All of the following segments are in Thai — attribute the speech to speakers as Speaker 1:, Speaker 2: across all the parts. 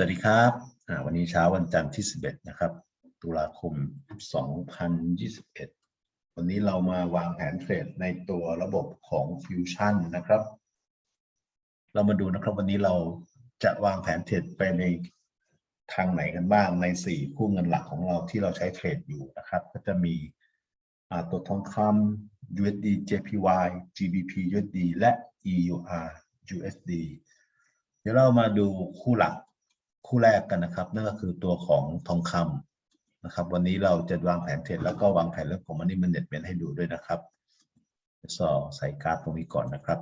Speaker 1: สวัสดีครับวันนี้เช้าวันจันทร์ที่ 11 นะครับ ตุลาคม 2021 วันนี้เรามาวางแผนเทรดในตัวระบบของ Fusion นะครับ เรามาดูนะครับวันนี้เราจะวางแผนเทรดไปในทางไหนกันบ้างใน 4 คู่เงินหลักของเราที่เราใช้เทรดอยู่นะครับ ก็จะมีตัวทองคำ USD JPY GBP USD และ EUR USD เดี๋ยวเรามาดูคู่หลัก คู่แรกกันนะครับ นั่นก็คือตัวของทองคำนะครับ วันนี้เราจะวางแผนเทรดแล้วก็วางแผนเรื่องของมันนี่มันเน็ตเป็นให้ดูด้วยนะครับสอใส่การ์ดตรงนี้ก่อนนะครับ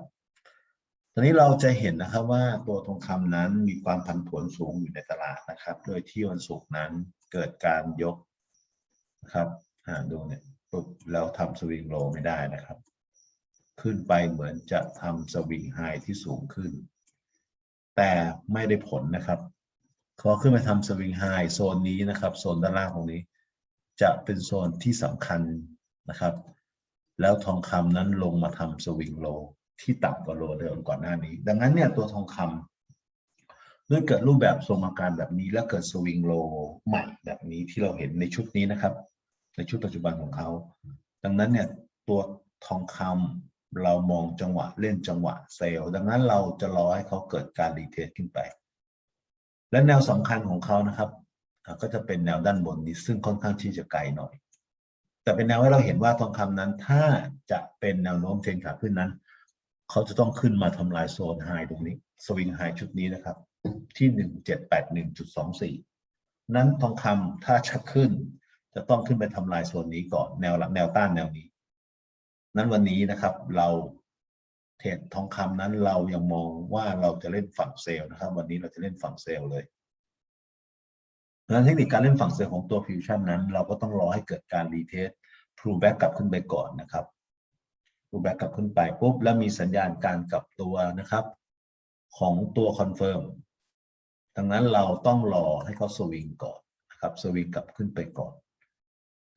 Speaker 1: ตอนนี้เราจะเห็นนะครับว่าตัวทองคำนั้นมีความผันผวนสูงอยู่ในตลาดนะครับ โดยที่วันศุกร์นั้นเกิดการยกนะครับอ่าดูเนี่ยปุ๊บแล้วทำสวิงโลไม่ได้นะครับ ขึ้นไปเหมือนจะทำสวิงไฮที่สูงขึ้น แต่ไม่ได้ผลนะครับ พอขึ้นไปทำสวิงไฮโซนนี้นะครับโซนด้านล่างตรงนี้ จะเป็นโซนที่สำคัญนะครับ แล้วทองคำนั้นลงมาทำสวิงโลที่ต่ำกว่าโลเดิมก่อนหน้านี้ ดังนั้นเนี่ยตัวทองคำเมื่อเกิดรูปแบบทรงอาการแบบนี้ แล้วเกิดสวิงโลใหม่แบบนี้ที่เราเห็นในชุดนี้นะครับ ในชุดปัจจุบันของเขา ดังนั้นเนี่ยตัวทองคำเรามองจังหวะเล่นจังหวะเซลล์ดังนั้นเราจะรอให้เขาเกิดการรีเทสขึ้นไป และแนวสำคัญของเขานะครับ ก็จะเป็นแนวด้านบนนี้ซึ่งค่อนข้างที่จะไกลหน่อย แต่เป็นแนวให้เราเห็นว่าทองคำนั้นถ้าจะเป็นแนวโน้มเทรนขาขึ้นนั้น เขาจะต้องขึ้นมาทำลายโซนไฮตรงนี้ สวิงไฮชุดนี้นะครับ ที่หนึ่งเจ็ดแปดหนึ่งจุดสองสี่นั้นทองคำถ้าชักขึ้น จะต้องขึ้นไปทำลายโซนนี้ก่อนแนวแนวต้านแนวนี้ นั้นวันนี้นะครับเรา เทรดทองคำนั้นเรายังมองว่าเราจะเล่นฝั่งเซลล์นะครับ วันนี้เราจะเล่นฝั่งเซลล์เลยดังนั้นเทคนิคการเล่นฝั่งเซลล์ของตัวฟิวชั่นนั้น เราก็ต้องรอให้เกิดการรีเทสพลูแบ็กกลับขึ้นไปก่อนนะครับพลูแบ็กกลับขึ้นไปปุ๊บแล้วมีสัญญาณการกลับตัวนะครับ ของตัวคอนเฟิร์มดังนั้นเราต้องรอให้เขาสวิงก่อนนะครับสวิงกลับขึ้นไปก่อน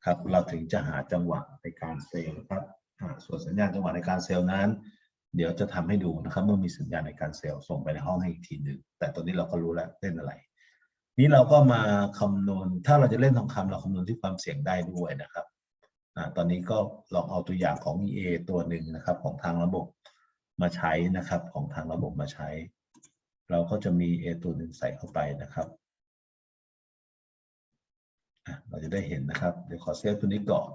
Speaker 1: ครับ เราถึงจะหาจังหวะในการเซลล์ครับส่วนสัญญาณจังหวะในการเซลล์นั้น เดี๋ยวจะทำให้ดูนะครับเมื่อมีสัญญาณในการเซลล์ส่งไปในห้องให้อีกทีหนึ่งแต่ตอนนี้เราก็รู้แล้วเล่นอะไร นี้เราก็มาคำนวณถ้าเราจะเล่นทองคำเราคำนวณที่ความเสี่ยงได้ด้วยนะครับอตอนนี้ก็ลองเอาตัวอย่างของ EA ตัวหนึ่งนะครับ ของทางระบบมาใช้นะครับของทางระบบมาใช้ เราก็จะมี A ตัวหนึ่งใส่เข้าไปนะครับเราจะได้เห็นนะครับเดี๋ยวขอเซฟตัวนี้ก่อน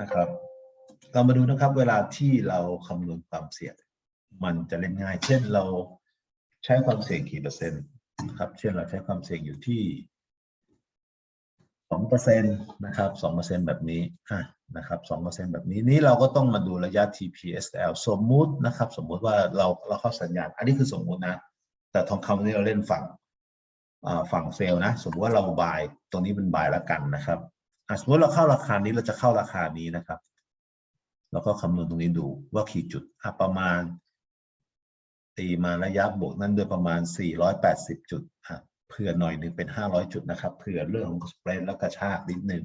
Speaker 1: นะครับ เรามาดูนะครับเวลาที่เราคำนวณความเสี่ยง มันจะเล่นง่าย เช่นเราใช้ความเสี่ยงกี่เปอร์เซ็นต์นะครับ เช่นเราใช้ความเสี่ยงอยู่ที่สองเปอร์เซ็นต์นะครับสองเปอร์เซ็นต์แบบนี้อะนะครับสองเปอร์เซ็นต์แบบนี้นี้เราก็ต้องมาดูระยะ TPSL สมมุตินะครับ สมมุติว่าเราเราเข้าสัญญาณ อันนี้คือสมมุตินะ แต่ทองคำนี้เราเล่นฝั่งฝั่งเซลล์นะ สมมติว่าเราบายตรงนี้เป็นบายแล้วกันนะครับ สมมติเราเข้าราคานี้เราจะเข้าราคานี้นะครับ แล้วก็คำนวณตรงนี้ดูว่าขีดจุดประมาณ ตีมาระยะบวกนั้นโดยประมาณ 480 จุดเผื่อหน่อยหนึ่งเป็น 500 จุดนะครับเผื่อเรื่องของสเปรดแล้วกระชากนิดหนึ่ง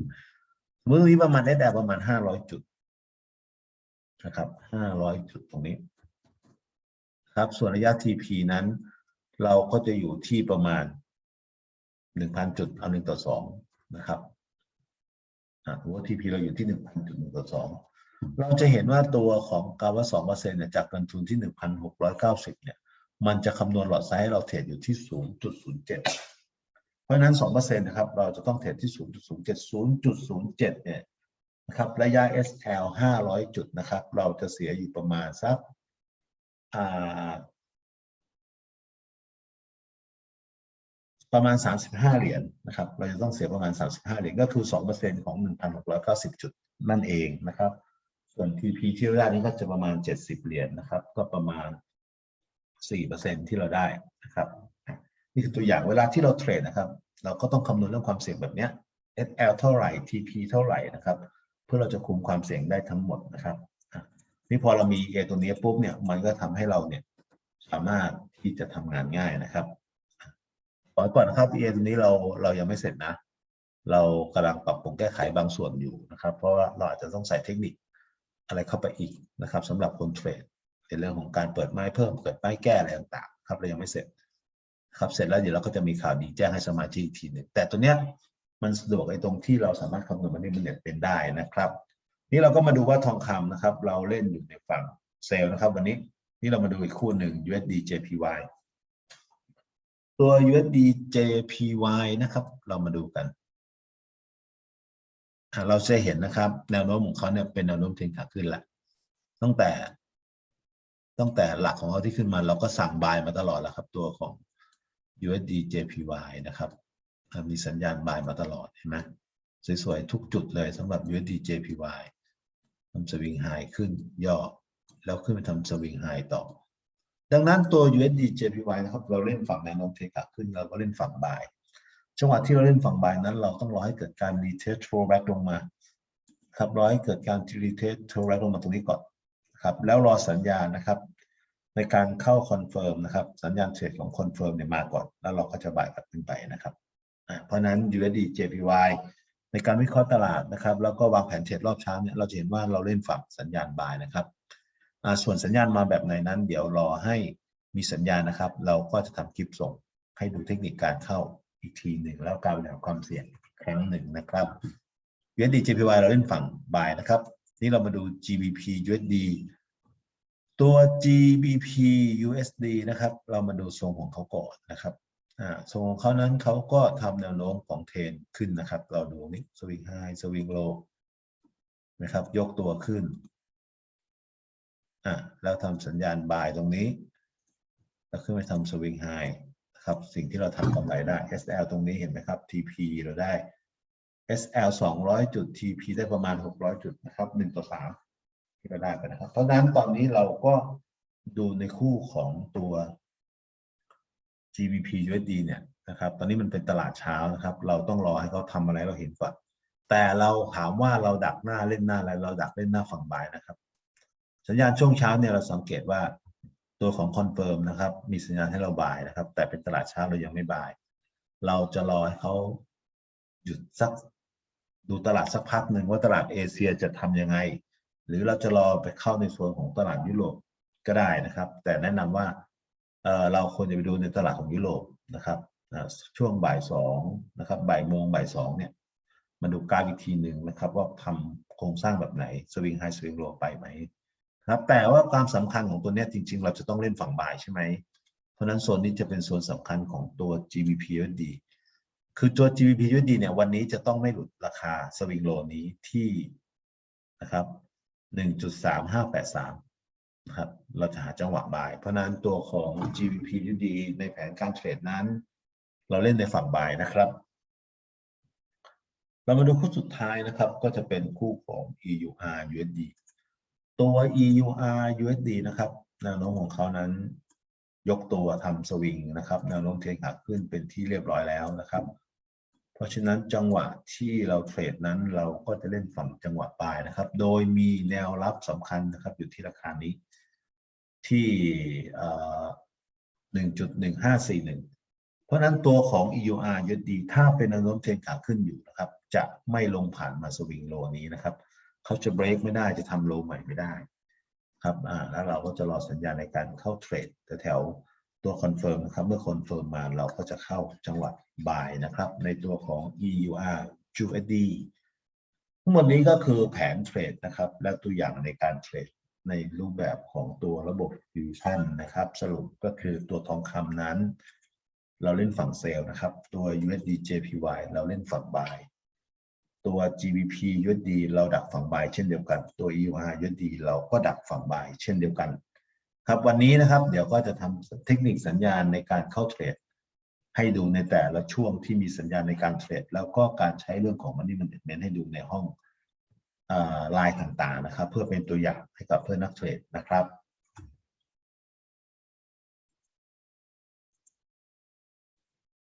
Speaker 1: มือนี้ประมาณได้แต่ประมาณ 500 จุดนะครับ 500 จุดตรงนี้ ครับส่วนระยะ TP นั้น เราก็จะอยู่ที่ประมาณ 1,000 จุดเอา1ต่อ2นะครับ ถือว่า TP เราอยู่ที่1,000จุด1ต่อ2เราจะเห็นว่าตัวของกาว2%เนี่ยจากเงินทุนที่1,690เนี่ย มันจะคำนวณหลอดไซส์ให้เราเทรดอยู่ที่0.07เพราะนั้น2%นะครับ เราจะต้องเทรดที่0.07 0.07เนี่ยนะครับ ระยะ SL 500จุดนะครับ เราจะเสียอยู่ประมาณสักอ่า ประมาณ 35 เหรียญนะครับ เราจะต้องเสียประมาณ 35 เหรียญก็คือ 2%ของ 1,690 จุดนั่นเองนะครับ ส่วน TP ที่เราได้นี้ก็จะประมาณ 70 เหรียญนะครับ ก็ประมาณ 4%ที่เราได้นะครับ นี่คือตัวอย่างเวลาที่เราเทรดนะครับ เราก็ต้องคำนวณเรื่องความเสี่ยงแบบนี้ SL เท่าไหร่ TP เท่าไหร่นะครับ เพื่อเราจะคุมความเสี่ยงได้ทั้งหมดนะครับนี่พอเรามี A ตัวนี้ปุ๊บเนี่ย มันก็ทำให้เราเนี่ยสามารถที่จะทำงานง่ายนะครับ ขอก่อนนะครับ A ตัวนี้เราเรายังไม่เสร็จนะ เรากำลังปรับปรุงแก้ไขบางส่วนอยู่นะครับ เพราะว่าเราอาจจะต้องใส่เทคนิคอะไรเข้าไปอีกนะครับสำหรับคนเทรดในเรื่องของการเปิดไม้เพิ่มเปิดไม้แก้อะไรต่างๆครับเรายังไม่เสร็จครับเสร็จแล้วเดี๋ยวเราก็จะมีข่าวดีแจ้งให้สมาชิกอีกทีหนึ่งแต่ตัวเนี้ยมันสะดวกไอ้ตรงที่เราสามารถคำนวณมันนี่มันเน็ตเป็นได้นะครับ นี่เราก็มาดูว่าทองคำนะครับ เราเล่นอยู่ในฝั่งเซลล์นะครับ วันนี้นี่เรามาดูอีกคู่หนึ่ง USD JPY ตัว USD JPY นะครับ เรามาดูกัน เราจะเห็นนะครับ แนวโน้มของเขาเนี่ยเป็นแนวโน้มเทรนขาขึ้นแหละตั้งแต่ ตั้งแต่หลักของเขาที่ขึ้นมา เราก็สั่งบายมาตลอดแล้วครับ ตัวของ USD JPY นะครับ มีสัญญาณบายมาตลอดเห็นไหมสวยๆ ทุกจุดเลยสำหรับ USD JPY ทำสวิงไฮขึ้นย่อ แล้วขึ้นไปทำสวิงไฮต่อ ดังนั้นตัว USD JPY นะครับเราเล่นฝั่งแนวโน้มเทขาขึ้นเราก็เล่นฝั่งบ่ายจังหวะที่เราเล่นฝั่งบ่ายนั้น เราต้องรอให้เกิดการ retest throwback ลงมาครับรอให้เกิดการ retest throwback ลงมาตรงนี้ก่อนครับแล้วรอสัญญาณนะครับ ในการเข้าคอนเฟิร์มนะครับ สัญญาณเทรดของคอนเฟิร์มเนี่ยมาก่อน แล้วเราก็จะบ่ายกลับขึ้นไปนะครับเพราะนั้น USD JPY ในการวิเคราะห์ตลาดนะครับ แล้วก็วางแผนเทรดรอบเช้าเนี่ยเราจะเห็นว่าเราเล่นฝั่งสัญญาณบ่ายนะครับ ส่วนสัญญาณมาแบบไหนนั้น เดี๋ยวรอให้มีสัญญาณนะครับ เราก็จะทำคลิปส่งให้ดูเทคนิคการเข้าอีกทีหนึ่งแล้วการบริหารความเสี่ยงครั้งหนึ่งนะครับ USD JPY เราเล่นฝั่งบายนะครับ นี่เรามาดู GBP USD ตัว GBP USD นะครับ เรามาดูทรงของเขาก่อนนะครับทรงของเขานั้นเขาก็ทำแนวโน้มของเทรนขึ้นนะครับ เราดูนี่สวิงไฮสวิงโลนะครับ ยกตัวขึ้น อ่าแล้วทำสัญญาณบายตรงนี้ แล้วขึ้นไปทำสวิงไฮนะครับ สิ่งที่เราทำกำไรได้ SL ตรงนี้เห็นไหมครับ TP เราได้ SL 200 จุด TP ได้ประมาณ 600 จุดนะครับ1ต่อ3ที่เราได้ไปนะครับ เพราะฉะนั้นตอนนี้เราก็ดูในคู่ของตัว GBP USD เนี่ยนะครับ ตอนนี้มันเป็นตลาดเช้านะครับ เราต้องรอให้เขาทำอะไรเราเห็นก่อนแต่เราถามว่าเราดักหน้าเล่นหน้าอะไร เราดักเล่นหน้าฝั่งบายนะครับ สัญญาณช่วงเช้าเนี่ยเราสังเกตว่าตัวของคอนเฟิร์มนะครับ มีสัญญาณให้เราบ่ายนะครับ แต่เป็นตลาดเช้าเรายังไม่บ่าย เราจะรอให้เขาหยุดสักดูตลาดสักพักหนึ่งว่าตลาดเอเชียจะทำยังไง หรือเราจะรอไปเข้าในส่วนของตลาดยุโรปก็ได้นะครับ แต่แนะนำว่าเเราควรจะไปดูในตลาดของยุโรปนะครับช่วงบ่ายสองนะครับบ่ายโมงบ่ายสองเนี่ยมาดูกราฟอีกทีหนึ่งนะครับ ว่าทำโครงสร้างแบบไหนสวิงไฮสวิงโลไปไหม ครับแต่ว่าความสำคัญของตัวนี้จริง ๆ เราจะต้องเล่นฝั่งบ่ายใช่ไหม เพราะนั้นโซนนี้จะเป็นโซนสำคัญของตัว GBP USD คือตัว GBP USD เนี่ยวันนี้จะต้องไม่หลุดราคาสวิงโลนี้ที่นะครับ 1.3583 นะครับ เราจะหาจังหวะบ่าย เพราะนั้นตัวของ GBP USD ในแผนการเทรดนั้น เราเล่นในฝั่งบ่ายนะครับ เรามาดูคู่สุดท้ายนะครับ ก็จะเป็นคู่ของ EUR USD ตัว EUR USD นะครับแนวโน้มของเขานั้นยกตัวทำสวิงนะครับแนวโน้มเทนขาขึ้นเป็นที่เรียบร้อยแล้วนะครับ เพราะฉะนั้นจังหวะที่เราเทรดนั้นเราก็จะเล่นฝั่งจังหวะปลายนะครับ โดยมีแนวรับสำคัญนะครับ อยู่ที่ราคานี้ ที่หนึ่งจุดหนึ่งห้าสี่หนึ่งเพราะฉะนั้นตัวของ EUR USD ถ้าเป็นแนวโน้มเทรนขาขึ้นอยู่นะครับ จะไม่ลงผ่านมาสวิงโลนี้นะครับ เขาจะเบรกไม่ได้จะทำโลใหม่ไม่ได้ครับอ่าแล้วเราก็จะรอสัญญาณในการเข้าเทรดแต่แถวตัวคอนเฟิร์มนะครับ เมื่อคอนเฟิร์มมาเราก็จะเข้าจังหวะบ่ายนะครับ ในตัวของ EUR USD ทั้งหมดนี้ก็คือแผนเทรดนะครับ และตัวอย่างในการเทรดในรูปแบบของตัวระบบฟิวชั่นนะครับ สรุปก็คือตัวทองคำนั้น เราเล่นฝั่งเซลล์นะครับ ตัว USD JPY เราเล่นฝั่งบาย ตัว GBP USD เราดักฝั่งบายเช่นเดียวกัน ตัว EUR USD เราก็ดักฝั่งบายเช่นเดียวกัน ครับวันนี้นะครับเดี๋ยวก็จะทำเทคนิคสัญญาณในการเข้าเทรด ให้ดูในแต่ละช่วงที่มีสัญญาณในการเทรด แล้วก็การใช้เรื่องของ Money Management ให้ดูในห้องไลน์ต่างๆนะครับ เพื่อเป็นตัวอย่างให้กับเพื่อนนักเทรดนะครับ